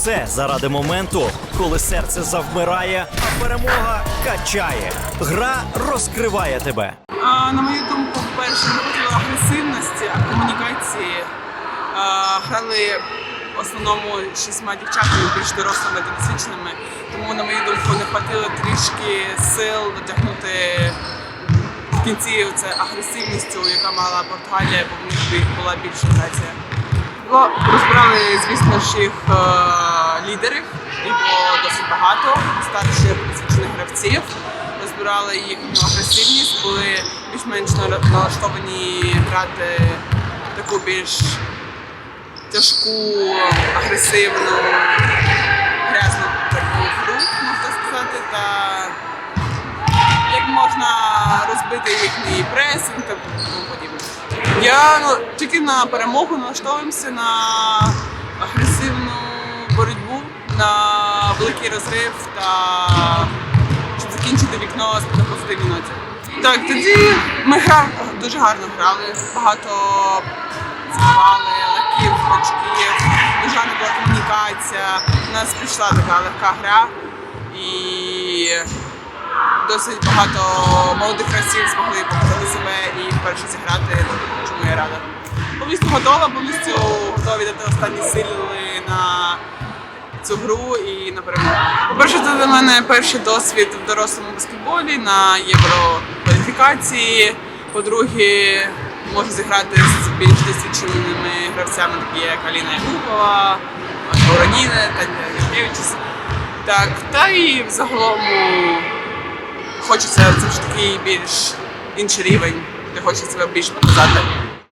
все заради моменту, коли серце завмирає, а перемога качає. Гра розкриває тебе. А, на мою думку, перше не агресивності, комунікації. А, грали в основному шістьма дівчатами, більш дорослими досвідченими. Тому, на мою думку, не хватило трішки сил дотягнути в кінці це агресивністю, яка мала Португалія, бо в них була більша грація. Було- Розбирали, звісно ж, їх е, лідерів, їх було досить багато, старших досвідчених гравців. Розбирали їхню агресивність, були більш-менш налаштовані грати таку більш тяжку, агресивну, грязну таку гру, можна сказати, та як можна розбити їхній пресинг та тому подібне. Я ну, тільки на перемогу налаштовуємося на агресивну боротьбу, на великий розрив та щоб закінчити вікно на позитивній ноті. Так, тоді ми гра... дуже гарно грали, багато забивали, легких очків, дуже гарна була комунікація. У нас пішла така легка гра і досить багато молодих гравців змогли показати себе і вперше зіграти. Повністю готова, повністю готові дати останні сили на цю гру і на перемогу. По-перше, це для мене перший досвід в дорослому баскетболі на єврокваліфікації. По-друге, можу зіграти з більш досвідченими гравцями, такі як Аліна Ягупова, Вороніна та Юшкевичус. Так, та і взагалом хочеться це ж такий більш інший рівень, де хочеться себе більш показати.